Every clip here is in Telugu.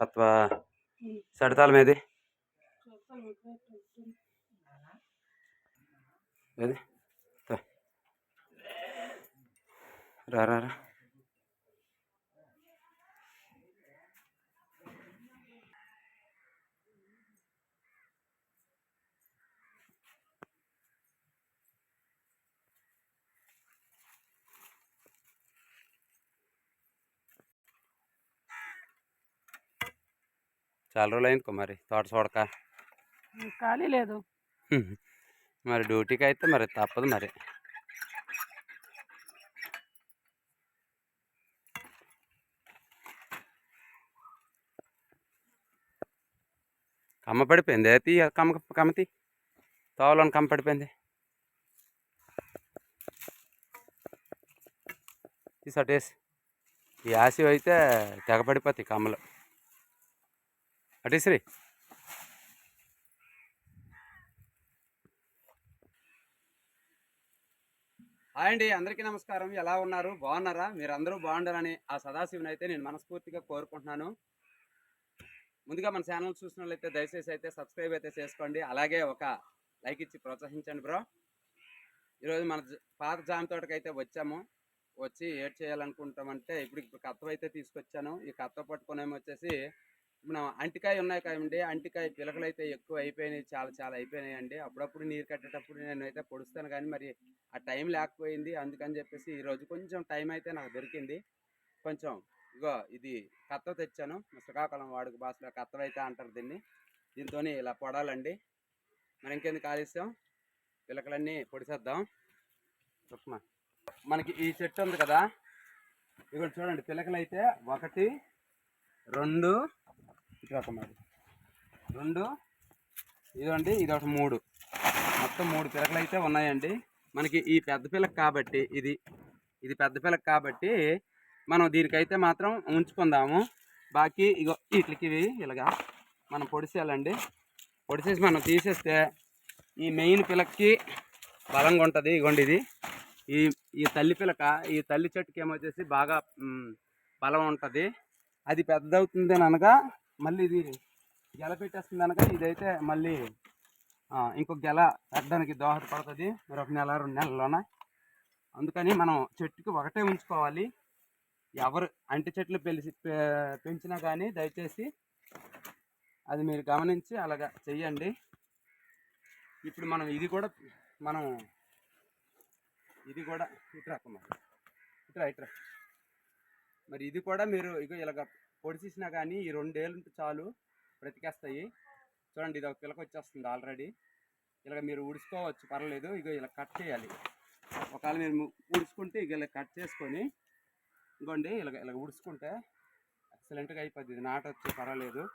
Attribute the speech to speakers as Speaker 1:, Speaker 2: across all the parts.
Speaker 1: కత్వ సడతాలం ఏది ఏది? తో. రా రా రా. చాలా రోజులు అయింది మరి తోట చూడక?
Speaker 2: ఖాళీ లేదు.
Speaker 1: మరి డ్యూటీకి అయితే మరి తప్పదు మరి. కమ్మ పడిపోయింది. తీ కమ్మ కమ్మతి తోవలోని కమ్మ పడిపోయింది. తీసటేసి ఈ ఆశ అయితే తెగ పడిపోతాయి కమ్మలు. అటేసిరి హాయ్ అండి అందరికీ నమస్కారం. ఎలా ఉన్నారు? బాగున్నారా? మీరు అందరూ బాగుండాలని ఆ సదాశివుని అయితే నేను మనస్ఫూర్తిగా కోరుకుంటున్నాను. ముందుగా మన ఛానల్ చూసినట్లయితే దయచేసి అయితే సబ్స్క్రైబ్ అయితే చేసుకోండి. అలాగే ఒక లైక్ ఇచ్చి ప్రోత్సహించండి బ్రో. ఈరోజు మన పాత జామ తోటకి అయితే వచ్చాము. వచ్చి ఏడ్ చేయాలనుకుంటామంటే ఇప్పుడు ఇప్పుడు కత్త అయితే తీసుకొచ్చాను. ఈ కత్త పట్టుకునేమో వచ్చేసి మనం అంటికాయ ఉన్నాయి కదండి. అంటికాయ పిలకలు అయితే ఎక్కువ అయిపోయినాయి. చాలా చాలా అయిపోయినాయి అండి అప్పుడప్పుడు నీరు కట్టేటప్పుడు నేను అయితే పొడుస్తాను కానీ మరి ఆ టైం లేకపోయింది. అందుకని చెప్పేసి ఈరోజు కొంచెం టైం అయితే నాకు దొరికింది. కొంచెం ఇగో ఇది కత్త తెచ్చాను. శ్రీకాకుళం వాడుక భాషలో కత్తలు అయితే అంటారు దీన్ని. దీంతో ఇలా పొడాలండి. మరి ఇంకెందుకు ఆలస్యం? పిలకలన్నీ పొడిసేద్దాం. సుక్మా మనకి ఈ చెట్టు ఉంది కదా. ఇక్కడ చూడండి పిలకలు అయితే ఒకటి రెండు ఇటు ఒక రెండు ఇదండి ఇది ఒకటి మూడు. మొత్తం మూడు పిలకలు అయితే ఉన్నాయండి. మనకి ఈ పెద్ద పిల్లక కాబట్టి ఇది ఇది పెద్ద పిల్లక కాబట్టి మనం దీనికైతే మాత్రం ఉంచుకుందాము. బాకీ ఇగో వీటికి ఇవి ఇలాగా మనం పొడిసేయాలండి. పొడిసేసి మనం తీసేస్తే ఈ మెయిన్ పిలక్కి బలంగా ఉంటుంది. ఇగోండి ఇది. ఈ ఈ తల్లి పిలక ఈ తల్లి చెట్టుకి ఏమొచ్చేసి బాగా బలం ఉంటుంది. అది పెద్దదవుతుంది అనగా మళ్ళీ ఇది గెల పెట్టేస్తుంది అనగా ఇదైతే మళ్ళీ ఇంకో గెల పెట్టడానికి దోహదపడుతుంది. మరి ఒక నెల రెండు నెలల్లోన? అందుకని మనం చెట్టుకి ఒకటే ఉంచుకోవాలి. ఎవరు అంటి చెట్లు పెలిసి పె- పెంచినా కానీ దయచేసి అది మీరు గమనించి అలాగా చెయ్యండి. ఇప్పుడు మనం ఇది కూడా మనం ఇది కూడా ఇట్రా అక్క మరి ఇట్రా ఇట్రా మరి ఇది కూడా మీరు ఇగో ఇలాగ పొడిచేసినా కానీ ఈ రెండేళ్ళు ఉంటే చాలు బ్రతికేస్తాయి. చూడండి ఇది ఒక పిలక వచ్చేస్తుంది ఆల్రెడీ. ఇలాగ మీరు ఉడుచుకోవచ్చు పర్లేదు ఇగో ఇలా కట్ చేయాలి. ఒకవేళ మీరు ము- ఉడుచుకుంటే ఇక ఇలా కట్ చేసుకొని ఇంకోండి ఇలా ఇలా ఉడుచుకుంటే ఎక్సలెంట్గా అయిపోద్ది. ఇది నాట పర్వాలేదు.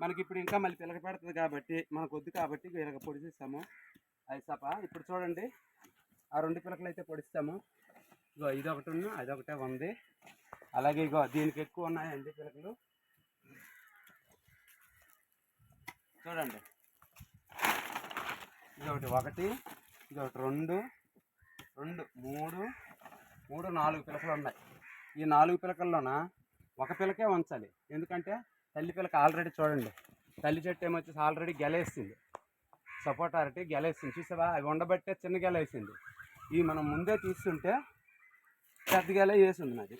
Speaker 1: మనకి ఇప్పుడు ఇంకా మళ్ళీ పిలక పెడుతుంది కాబట్టి మనకు వద్దు కాబట్టి ఇగో ఇలాగ పొడిచేస్తాము. ఐసాప ఇప్పుడు చూడండి ఆ రెండు పిలకలు అయితే పొడిస్తాము. ఇగో ఇదొకటి ఒకటి ఉన్న ఉంది. అలాగే ఇగో దీనికి ఎక్కువ ఉన్నాయండి పిలకలు. చూడండి. ఇది ఒకటి ఒకటి ఇది ఒకటి రెండు రెండు మూడు మూడు నాలుగు పిలకలు ఉన్నాయి. ఈ నాలుగు పిలకల్లోన ఒక పిలకే ఉంచాలి ఎందుకంటే తల్లి పిలక ఆల్రెడీ చూడండి. తల్లి చెట్టు ఏమొచ్చేసి ఆల్రెడీ గెలేసింది. సపోటా అరటి గెలేసింది. చూసావా? అవి ఉండబట్టే చిన్న గెల వేసింది ఇవి మనం ముందే తీస్తుంటే పెద్ద గెల వేసింది నాది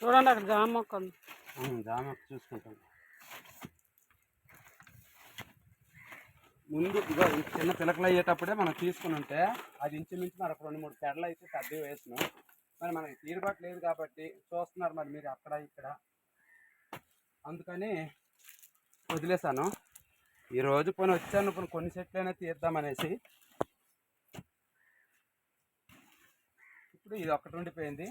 Speaker 2: చూడండి అక్కడ జామ మొక్క ఉంది.
Speaker 1: ఉమ్, జామ చూసుకుంటాం. ముందు ఇదో చిన్న పిలకలు అయ్యేటప్పుడే మనం తీసుకుని ఉంటే అది ఇంచుమించు మరి ఒక రెండు మూడు పెడలు అయితే తగ్గి వేసినాం. మరి మనకి తీరుబాటు లేదు కాబట్టి చూస్తున్నారు మరి మీరు అక్కడ ఇక్కడ. అందుకని వదిలేశాను. ఈరోజు పని వచ్చాను ఇప్పుడు కొన్ని చెట్లైనా తీద్దామనేసి. ఇప్పుడు ఇది ఒక్కటి ఉండిపోయింది.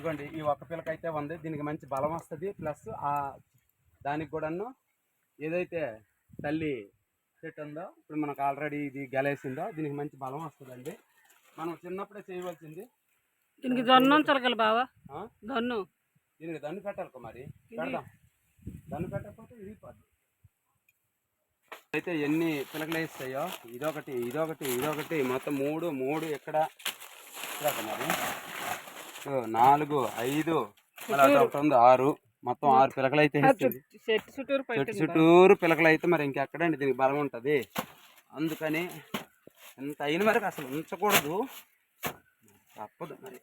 Speaker 1: ఇదిగోండి ఈ ఒక్క పిల్లక అయితే ఉంది. దీనికి మంచి బలం వస్తుంది. ప్లస్ ఆ దానికి కూడాను ఏదైతే తల్లి చెట్టు ఉందో ఇప్పుడు మనకు ఆల్రెడీ ఇది గెలేసిందో దీనికి మంచి బలం వస్తుందండి. మనం చిన్నప్పుడే చేయవలసింది.
Speaker 2: దీనికి ఉంచాలి కదా బావా? దన్ను.
Speaker 1: దీనికి దన్ను పెట్టాలి కుమారి. పెడదాం. దన్ను పెట్టకపోతే విరిగిపోద్ది అయితే ఎన్ని పిలకలు వేస్తాయో ఇదొకటి ఇదొకటి ఇదొకటి మొత్తం మూడు మూడు ఇక్కడ ఇక్కడ మరి నాలుగు ఐదు ఒకటి ఉంది ఆరు. మొత్తం ఆరు పిలకలు అయితే
Speaker 2: చెట్టు చుట్టూరు
Speaker 1: పిలకలు అయితే మరి ఇంకెక్కడండి? దీనికి బలం ఉంటుంది. అందుకని ఇంత అయిన వరకు అసలు ఉంచకూడదు. తప్పదు మరి.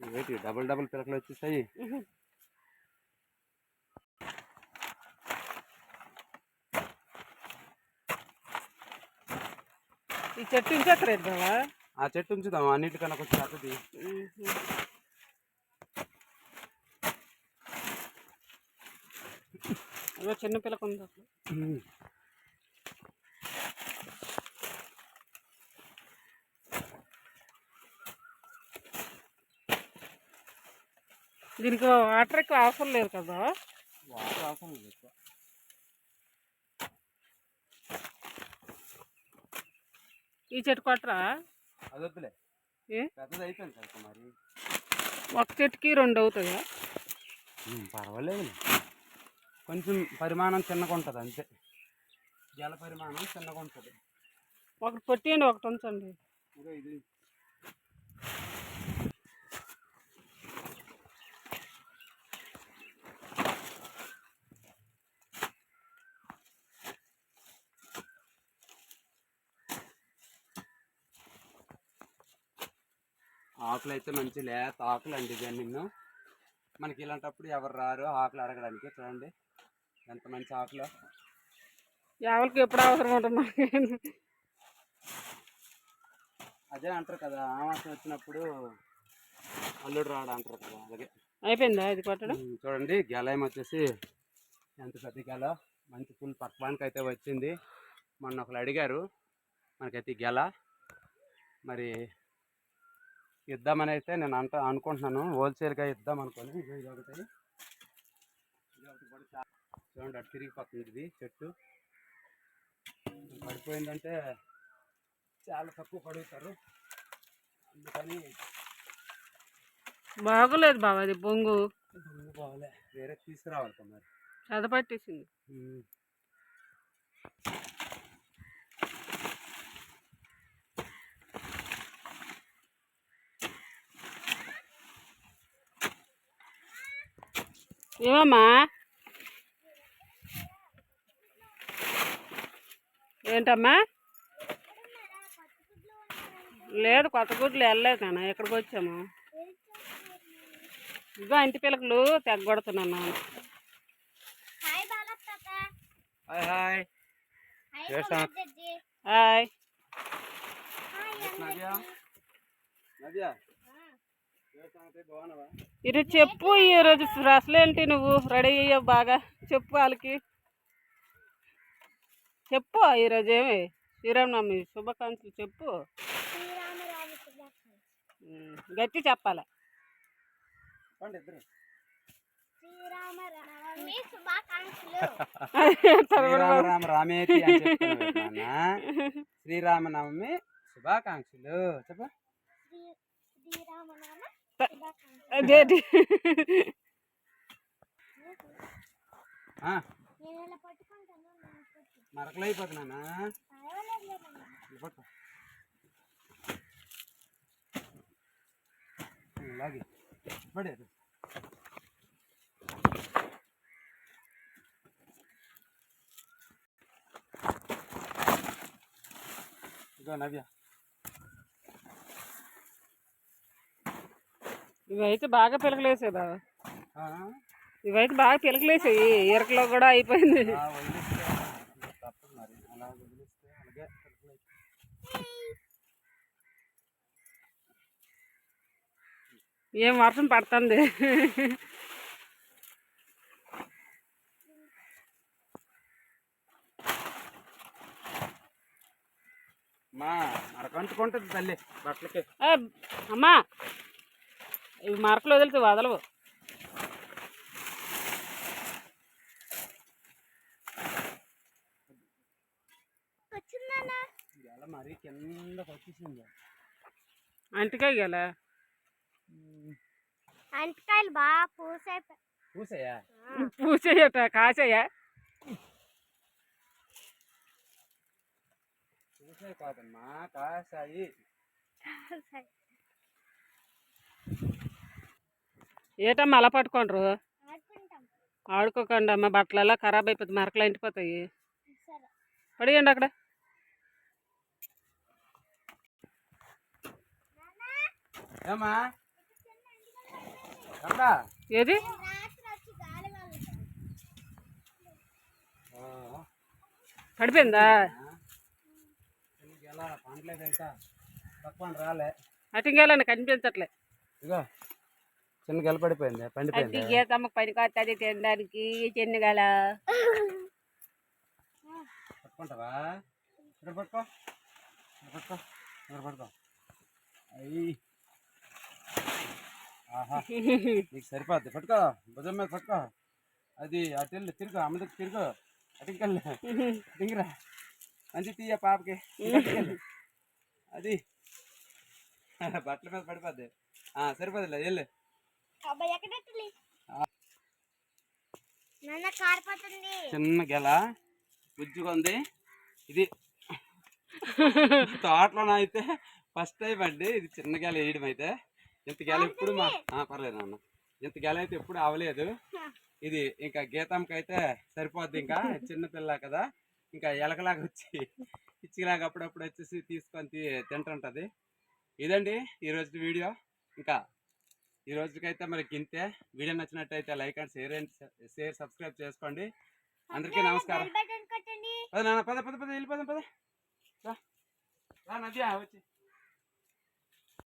Speaker 1: ఏంటి డబుల్ డబుల్ పిలకలు వచ్చేసాయి.
Speaker 2: ఈ చెట్టు ఇంకెక్కలేదు బావా
Speaker 1: ఆ చెట్టు ఉంచుదాం అన్నిటికన్నా కొంచెం పెద్దది.
Speaker 2: అదో చిన్న పిల్లక ఉంది అసలు. దీనికి వాటర్ ఎక్కువ అవసరం లేదు కదా?
Speaker 1: వాటర్ అవసరం లేదు
Speaker 2: ఈ చెట్టు కొట్టరా? ఒక చెట్టుకి రెండు అవుతుందా
Speaker 1: ఉమ్, పర్వాలేదు కొంచెం పరిమాణం చిన్నగా ఉంటుంది అంతే. జల పరిమాణం చిన్నగా ఉంటుంది.
Speaker 2: ఒకటి పెట్టేయండి ఒకటి ఉంచండి.
Speaker 1: ఇది. ఆకులు అయితే మంచి లేత ఆకులు అండి నిన్ను మనకి ఇలాంటప్పుడు ఎవరు రారు ఆకులు అడగడానికి చూడండి. ఎంత మంచి ఆకులు.
Speaker 2: ఎవరికి ఎప్పుడు అవసరం ఉంటుంది
Speaker 1: అదే అంటారు కదా ఆమాసం వచ్చినప్పుడు అల్లుడు రాడు అంటారు కదా అలాగే.
Speaker 2: అయిపోయిందా ఇది కొట్టడం?
Speaker 1: చూడండి గెలాయం వచ్చేసి ఎంత పెద్ద గెల మంచి ఫుల్ పక్వానికి అయితే వచ్చింది. మొన్న ఒకరు అడిగారు మనకైతే గెల మరి ఇద్దామని అయితే నేను అంట అనుకుంటున్నాను. హోల్సేల్గా ఇద్దాం అనుకోని. ఇది ఒకటి చూడండి అటు తిరిగిపోతుంది ఇది చెట్టు. పడిపోయిందంటే చాలా తక్కువ పడుగుతారు. అందుకని
Speaker 2: బాగోలేదు బాబా అది బొంగు.
Speaker 1: పోవాలే వేరే తీసుకురావాలి మరి.
Speaker 2: చదపట్టేసింది ఏమమ్మా ఏంటమ్మా? లేదు కొత్త గుడ్లు వెళ్ళలేదు నాన్న ఎక్కడికి వచ్చాము. ఇదిగో ఇంటి పిల్లకలు తెగ్గొడుతున్నాను నాన్న.
Speaker 3: హాయ్ బాలక్ తాత
Speaker 1: హాయ్. నవ్య? నవ్య?
Speaker 2: ఈరోజు చెప్పు ఈరోజు అసలు ఏంటి నువ్వు? రెడీ అయ్యావు బాగా? చెప్పు వాళ్ళకి. చెప్పు ఈరోజు ఏమి? శ్రీరామనవమి శుభాకాంక్షలు చెప్పు. గట్టి చెప్పాలి.
Speaker 1: శ్రీరామ రామ రామేతి శ్రీరామనవమి శుభాకాంక్షలు. చెప్పు.
Speaker 3: శ్రీరామనామ శుభాకాంక్షలు
Speaker 2: అదేంటి
Speaker 1: ఆ,
Speaker 3: నేను ఇలా పట్టుకుంటాను నేను పట్టు.
Speaker 1: మరకలు అయిపోతున్నా
Speaker 3: పర్వాలేదు లేదమ్మా.
Speaker 1: ఇలాగే పడేది ఇదో నవ్య.
Speaker 2: ఇవైతే బాగా పిలకలేసాయి బాబా ఇవైతే బాగా పిలకలేసాయి. ఇరకలో కూడా అయిపోయింది. ఏం వర్షం పడుతుంది?
Speaker 1: మా మరకంటుకుంటుంది తల్లి బట్టలకి.
Speaker 2: ఏ, అమ్మా ఇవి మరకలు వదిలితే వదలవు.
Speaker 1: మరీ కిందకి వచ్చేసింది.
Speaker 2: అంటికాయ గల
Speaker 3: అంటకాయలు బాగా పూసాయి?
Speaker 1: పూసాయా
Speaker 2: పూసేయట కాసేయ
Speaker 1: పూసాయి కాదమ్మా కాసాయి.
Speaker 2: ఏటమ్మా అలా పట్టుకోండ్రు? ఆడుకోకండి అమ్మ బట్టలలో ఖరాబ్ అయిపోతుంది మరకలు ఇంటిపోతాయి
Speaker 3: సరే.
Speaker 2: పడియండి అక్కడ. ఏది?
Speaker 3: రాత్రి వచ్చి గాలి వాళ్ళు
Speaker 1: ఓ.
Speaker 2: పడిపోయిందా?
Speaker 1: ఎలా? రాలే.
Speaker 2: అటింగేళ్ళని కనిపించట్లే.
Speaker 1: ఇగో. చిన్న గెల పడిపోయింది?
Speaker 2: అది
Speaker 1: పండిపోయింది
Speaker 2: గీతమ్మకి పని కొత్తది తినడానికి చెన్నగల
Speaker 1: పట్టుకుంటావా? ఇక్కడ పట్టుకో. ఇక్కడ పట్టుకో. ఇక్కడ పట్టుకో. అయ్యి. ఆహా. నీకు సరిపోద్ది. పట్టుకో. భుజం మీద పట్టుకో. అది అటు వెళ్ళు తిరుగు. అమ్మ దగ్గర తిరుగు. అటు ఇంకెళ్ళు దిగిరా మంచి తీయ పాపకి. అటుకెళ్ళు. అది. బట్టల మీద పడిపోద్ది. ఆ, సరిపోదులే వెళ్ళు. చిన్న గెల. బుజ్జిగా ఉంది. ఇది తోటలో అయితే ఫస్ట్ టైం అండి. ఇది చిన్న గెల వేయడం అయితే. ఇంత గెల ఎప్పుడు మా పర్లేదు నాన్న. ఇంత గెల అయితే ఎప్పుడు అవ్వలేదు ఇది ఇంకా గీతంకి అయితే సరిపోద్ది ఇంకా. చిన్న పిల్ల కదా. ఇంకా ఎలకలాగా వచ్చి పిచ్చిలాగా అప్పుడప్పుడు వచ్చేసి తీసుకొని తింటుంటది. ఇదండి ఈరోజు వీడియో. ఇంకా ఈ రోజుకైతే మరి ఇంతే. వీడియో నచ్చినట్టయితే like and share and share subscribe చేసుకోండి. అందరికీ నమస్కారం. పద నాన్న పద పద పద వెళ్ళిపోదాం పద. రా రా నద్య వచ్చి.